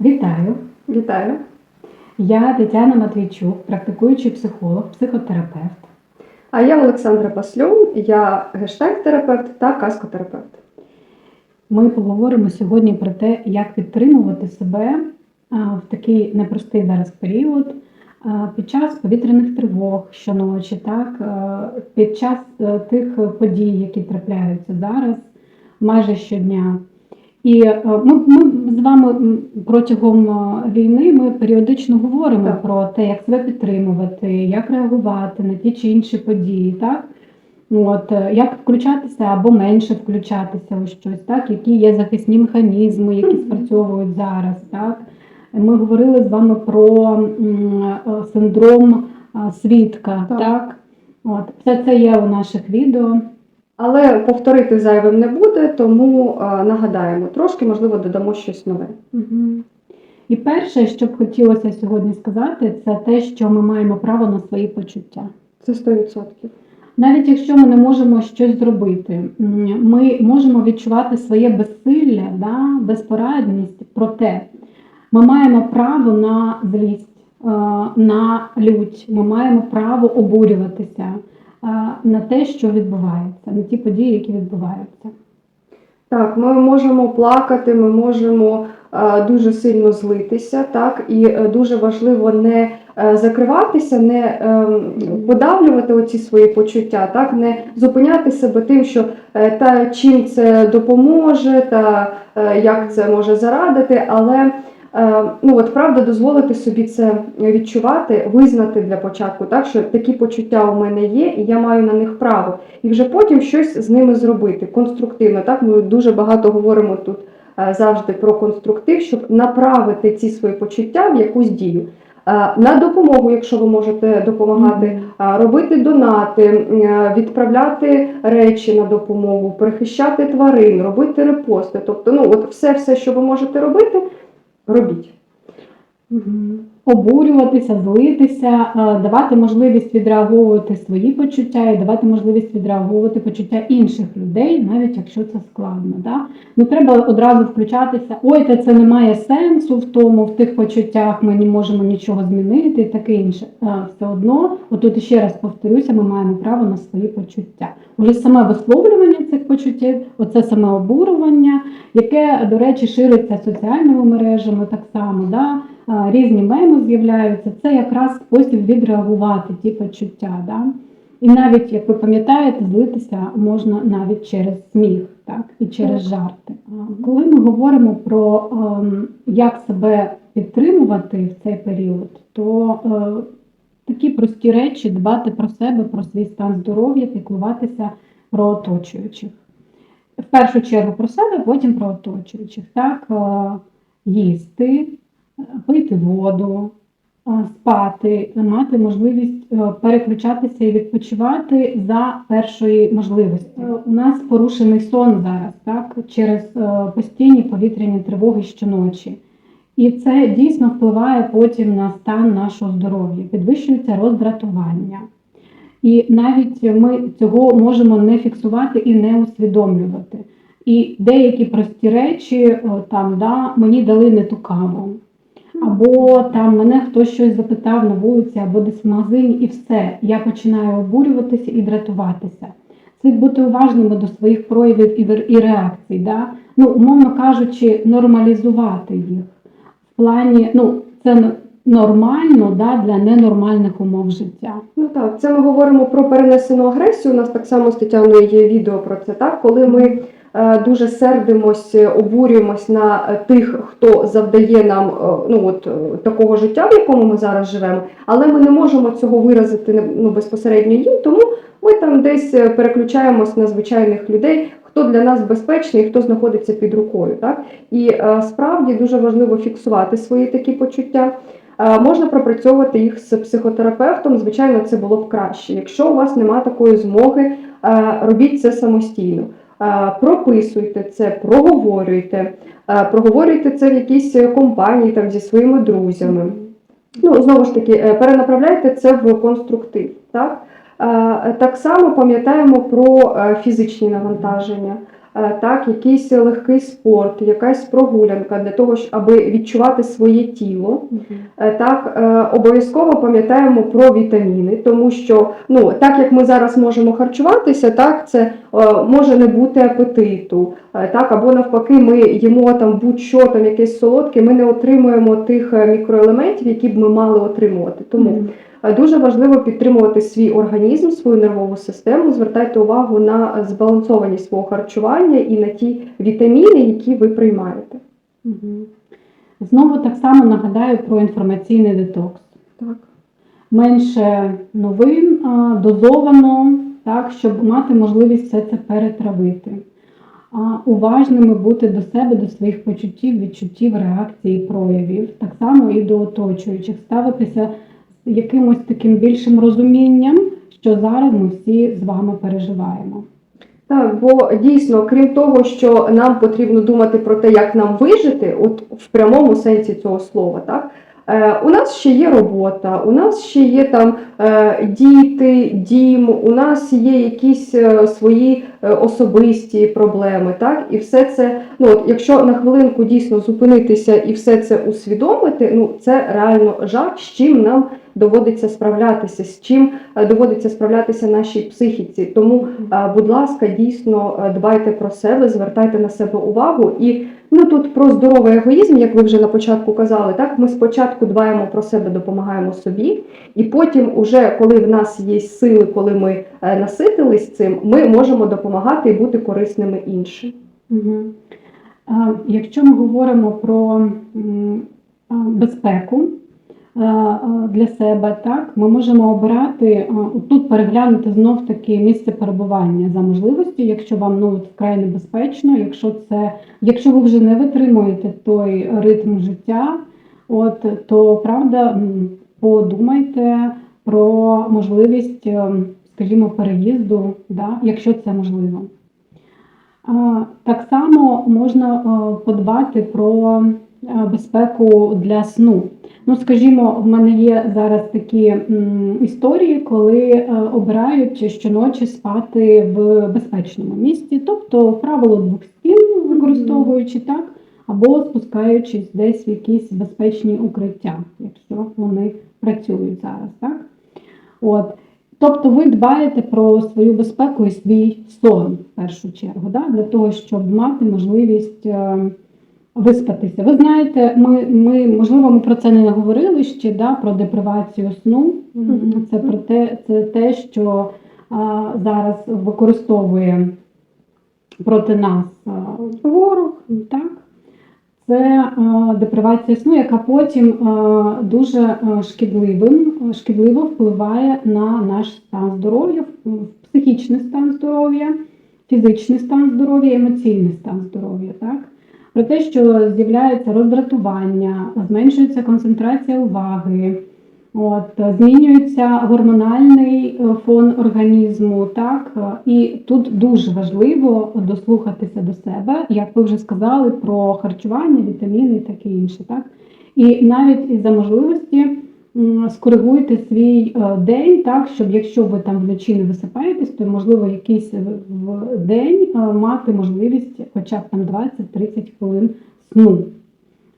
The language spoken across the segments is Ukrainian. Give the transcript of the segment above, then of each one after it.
Вітаю! Вітаю. Я Тетяна Матвійчук, практикуючий психолог, психотерапевт. А я Олександра Паслюн, я гештальт-терапевт та каскотерапевт. Ми поговоримо сьогодні про те, як підтримувати себе в такий непростий зараз період під час повітряних тривог щоночі, так, під час е, тих подій, які трапляються зараз майже щодня. І е, ми, ми з вами протягом е, війни ми періодично говоримо Так. про те, як себе підтримувати, як реагувати на ті чи інші події, так? От, е, як включатися або менше включатися у щось, так? які є захисні механізми, які спрацьовують зараз. Так? Ми говорили з вами про синдром свідка. Так. Так. От, все це є у наших відео. Але повторити зайвим не буде, тому е, нагадаємо трошки, можливо, додамо щось нове. Мгм. І перше, що б хотілося сьогодні сказати, це те, що ми маємо право на свої почуття. Це 100%. Навіть якщо ми не можемо щось зробити, ми можемо відчувати своє безсилля, да, безпорадність, проте ми маємо право на злість, е, на лють, ми маємо право обурюватися на те, що відбувається, на ті події, які відбуваються. Так, ми можемо плакати, ми можемо дуже сильно злитися, так, і е, дуже важливо не е, закриватися, не ем, подавлювати оці свої почуття, так, не зупиняти себе тим, що е, та чим це допоможе, та як це може зарадити, але ну от правда дозволити собі це відчувати, визнати для початку, так що такі почуття у мене є, і я маю на них право, і вже потім щось з ними зробити конструктивно. Так ми дуже багато говоримо тут е, завжди про конструктив, щоб направити ці свої почуття в якусь дію. Е, На допомогу, якщо ви можете допомагати, робити донати, е, відправляти речі на допомогу, перехищати тварин, робити репости. Тобто, ну от все, все, що ви можете робити, робіть. Мгм. Обурюватися, злитися, е, давати можливість відреаговувати свої почуття і давати можливість відреаговувати почуття інших людей, навіть якщо це складно. Да? Не треба одразу включатися, ой, та це не має сенсу в тому, в тих почуттях ми не можемо нічого змінити і таке інше. Все одно, отут ще раз повторюся, ми маємо право на свої почуття. Уже саме висловлювання цих почуттів, оце саме обурювання, яке, до речі, шириться соціальними мережами так само. Да? Різні меми з'являються, це якраз спосіб відреагувати ті почуття. Да? І навіть, як ви пам'ятаєте, злитися можна навіть через сміх, так, і через Так. жарти. Коли ми говоримо про ем, як себе підтримувати в цей період, то е, такі прості речі дбати про себе, про свій стан здоров'я, піклуватися про оточуючих. В першу чергу про себе, потім про оточуючих. Так, е, їсти, пити воду, спати, мати можливість е, переключатися і відпочивати за першої можливості. Е, У нас порушений сон зараз, так, через е, постійні повітряні тривоги щоночі. І це дійсно впливає потім на стан нашого здоров'я, підвищується роздратування. І навіть ми цього можемо не фіксувати і не усвідомлювати. І деякі прості речі, там, да, мені дали не ту каву, або там мене хтось щось запитав на вулиці, або десь в магазині, і все. Я починаю обурюватися і дратуватися. Слід бути уважними до своїх проявів і реакцій. Да? Ну, умовно кажучи, нормалізувати їх. В плані, ну, це нормально да, для ненормальних умов життя. Ну так, це ми говоримо про перенесену агресію. У нас так само з Тетяною є відео про це, так? Коли ми е, дуже сердимось, обурюємось на тих, хто завдає нам е, ну, от, е, такого життя, в якому ми зараз живемо, але ми не можемо цього виразити ну, безпосередньо їм, тому ми там десь переключаємось на звичайних людей, хто для нас безпечний, хто знаходиться під рукою. Так? І е, справді дуже важливо фіксувати свої такі почуття. Е, Можна пропрацьовувати їх з психотерапевтом. Звичайно, це було б краще. Якщо у вас немає такої змоги, е, робіть це самостійно. Прописуйте це, проговорюйте, проговорюйте це в якійсь компанії там зі своїми друзями. Ну, знову ж таки, перенаправляйте це в конструктив. Так, так само пам'ятаємо про е, фізичні навантаження. е, так, якийсь легкий спорт, якась прогулянка для того, аби відчувати своє тіло. Е, Так, е, обов'язково пам'ятаємо про вітаміни, тому що ну так як ми зараз можемо харчуватися, так це е, може не бути апетиту, е, так або навпаки, ми їмо там будь-що там якесь солодке, ми не отримуємо тих е, мікроелементів, які б ми мали отримувати. Тому. Е, Дуже важливо підтримувати свій організм, свою нервову систему. Звертайте увагу на збалансованість свого харчування і на ті вітаміни, які ви приймаєте. Знову так само нагадаю про інформаційний детокс. Так. Менше новин, дозовано, так, щоб мати можливість все це перетравити. А, Уважними бути до себе, до своїх почуттів, відчуттів, реакцій, проявів, так само і до оточуючих, ставитися якимось таким більшим розумінням, що зараз ми всі з вами переживаємо. Так, бо дійсно, крім того, що нам потрібно думати про те, як нам вижити, от в прямому сенсі цього слова, так. е, У нас ще є робота, у нас ще є там е, діти, дім, у нас є якісь е, свої особисті проблеми, так і все це. Ну от якщо на хвилинку дійсно зупинитися і все це усвідомити, ну це реально жах, з чим нам доводиться справлятися, з чим е, доводиться справлятися нашій психіці. Тому Е, Будь ласка, дійсно е, дбайте про себе, звертайте на себе увагу. І ну тут про здоровий егоїзм, як ви вже на початку казали, так ми спочатку дбаємо про себе, допомагаємо собі, і потім, уже коли в нас є сили, коли ми наситились цим, ми можемо допомагати і бути корисними іншим. Угу. Якщо ми говоримо про безпеку для себе, так, ми можемо обирати тут переглянути знов таки місце перебування за можливості, якщо вам ну, вкрай небезпечно, якщо це, якщо ви вже не витримуєте той ритм життя, от, то правда подумайте про можливість, скажімо, переїзду, да, якщо це можливо. Так само можна е, подбати про е, безпеку для сну. Ну, скажімо, в мене є зараз такі м, історії, коли е, обирають щоночі спати в безпечному місці, тобто правило двох стін використовуючи так, або спускаючись десь в якісь безпечні укриття, якщо вони працюють зараз, так? От. Тобто ви дбаєте про свою безпеку і свій сон в першу чергу, да? для того, щоб мати можливість е, виспатися. Ви знаєте, ми, ми можливо ми про це не говорили ще, да? про депривацію сну. Це про те, це те, що а, зараз використовує проти нас а, ворог, так? Це депривація сну, яка потім дуже шкідливим, шкідливо впливає на наш стан здоров'я, психічний стан здоров'я, фізичний стан здоров'я, емоційний стан здоров'я. Так? Про те, що з'являється роздратування, зменшується концентрація уваги, от, змінюється гормональний е, фон організму. Так? І тут дуже важливо дослухатися до себе, як ви вже сказали, про харчування, вітаміни і таке інше. Так? І навіть із-за можливості скоригуйте свій е, день, так, щоб якщо ви там вночі не висипаєтесь, то можливо якийсь день е, мати можливість хоча б там 20-30 хвилин сну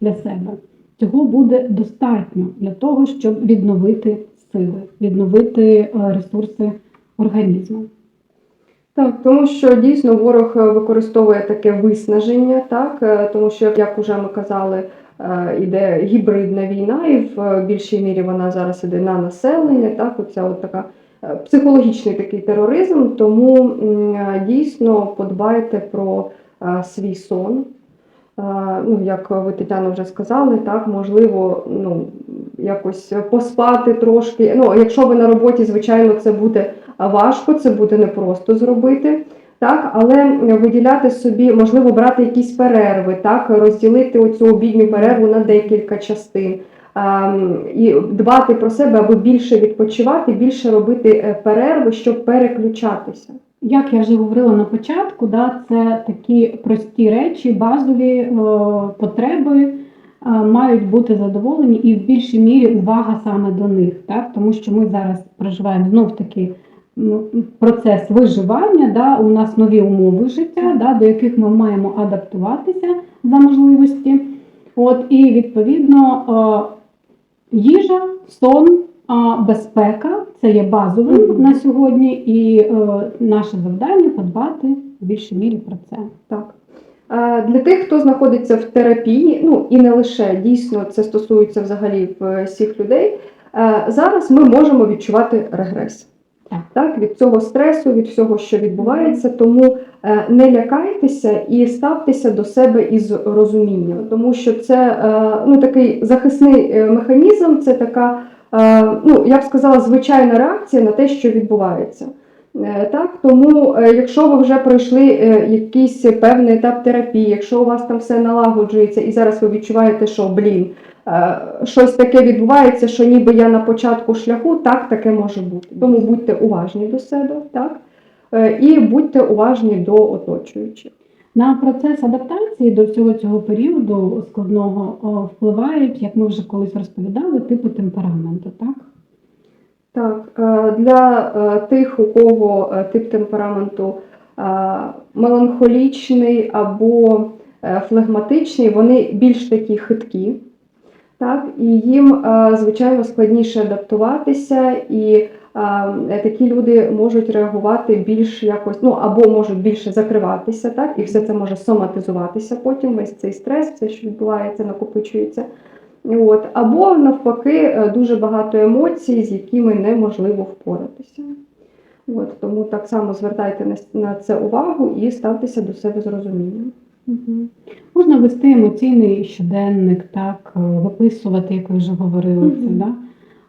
для себе. Цього буде достатньо для того, щоб відновити сили, відновити е, ресурси організму. Так, тому що дійсно ворог використовує таке виснаження, так тому що, як уже ми казали, е, іде гібридна війна, і в е, більшій мірі вона зараз іде на населення. Так, оця от така е, психологічний такий тероризм. Тому дійсно подбайте про свій сон. Ну, як ви Тетяна вже сказали, так можливо, ну якось поспати трошки. Ну, якщо ви на роботі, звичайно, це буде важко, це буде непросто зробити. Так, але виділяти собі, можливо, брати якісь перерви, так, розділити оцю обідню перерву на декілька частин. І дбати про себе, аби більше відпочивати, більше робити е, перерви, щоб переключатися. Як я вже говорила на початку, да, це такі прості речі, базові потреби мають бути задоволені і в більшій мірі увага саме до них, так? тому що ми зараз проживаємо знов таки процес виживання, да, у нас нові умови життя, да, до яких ми маємо адаптуватися за можливості. От, і відповідно е, їжа, сон, безпека це є базовим на сьогодні, і е, наше завдання подбати в більшій мірі про це. Так. Е, Для тих, хто знаходиться в терапії, ну і не лише дійсно це стосується взагалі всіх людей. е, Зараз ми можемо відчувати регрес. Так. Від цього стресу, від всього, що відбувається, тому е, не лякайтеся і ставтеся до себе із розумінням, тому що це е, ну, такий захисний е, механізм, це така, ну я б сказала, звичайна реакція на те, що відбувається. Так, тому, якщо ви вже пройшли якийсь певний етап терапії, якщо у вас там все налагоджується, і зараз ви відчуваєте, що блін, щось таке відбувається, що ніби я на початку шляху, так таке може бути. Тому будьте уважні до себе, так, Е, і будьте уважні до оточуючих. На процес адаптації до всього цього періоду складного впливають, як ми вже колись розповідали, типи темпераменту, так? Так, е, для е, тих, у кого е, тип темпераменту е, меланхолічний або е, флегматичний, вони більш такі хиткі. Так, і їм, е, звичайно, складніше адаптуватися, і е, такі люди можуть реагувати більш якось, ну або можуть більше закриватися, так, і все це може соматизуватися потім, весь цей стрес, все, що відбувається, накопичується. От. Або навпаки, е, дуже багато емоцій, з якими неможливо впоратися. От. Тому так само звертайте на, це увагу і ставтеся до себе з розумінням. Можна вести емоційний щоденник, так, е, виписувати, як ви вже говорили, це, да?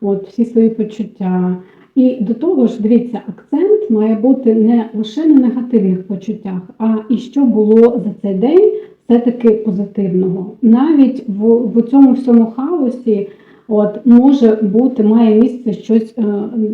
От, всі свої почуття. І до того ж, дивіться, акцент має бути не лише на негативних почуттях, а і що було за цей день все-таки позитивного. Навіть в, в цьому всьому хаосі от, може бути, має місце щось е,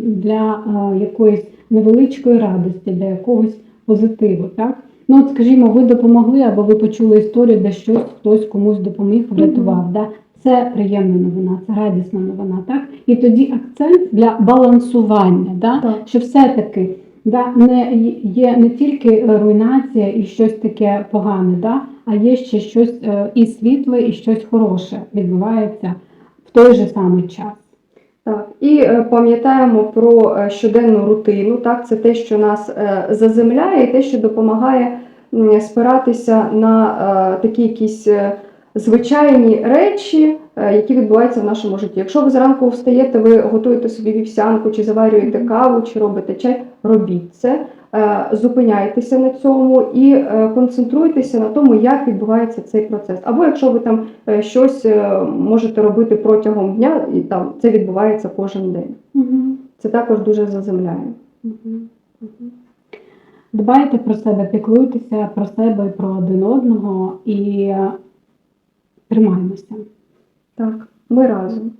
для е, якоїсь невеличкої радості, для якогось позитиву. Так? Ну, от, скажімо, ви допомогли або ви почули історію, де щось хтось комусь допоміг, врятував. Да? Це приємна новина, це радісна новина, так? І тоді акцент для балансування, да? Так. що все-таки да, не є не тільки руйнація і щось таке погане, да? а є ще щось е, і світле, і щось хороше відбувається в той же самий час. Так, і е, пам'ятаємо про е, щоденну рутину. Так, це те, що нас е, заземляє, і те, що допомагає спиратися на такі якісь звичайні речі, які відбуваються в нашому житті. Якщо ви зранку встаєте, ви готуєте собі вівсянку, чи заварюєте каву, чи робите чай, робіть це. Е, Зупиняйтеся на цьому і е, концентруйтеся на тому, як відбувається цей процес. Або якщо ви там е, щось можете робити протягом дня, і там це відбувається кожен день. Це також дуже заземляє. Дбайте про себе, піклуйтеся про себе і про один одного і тримаємося. Так, ми разом.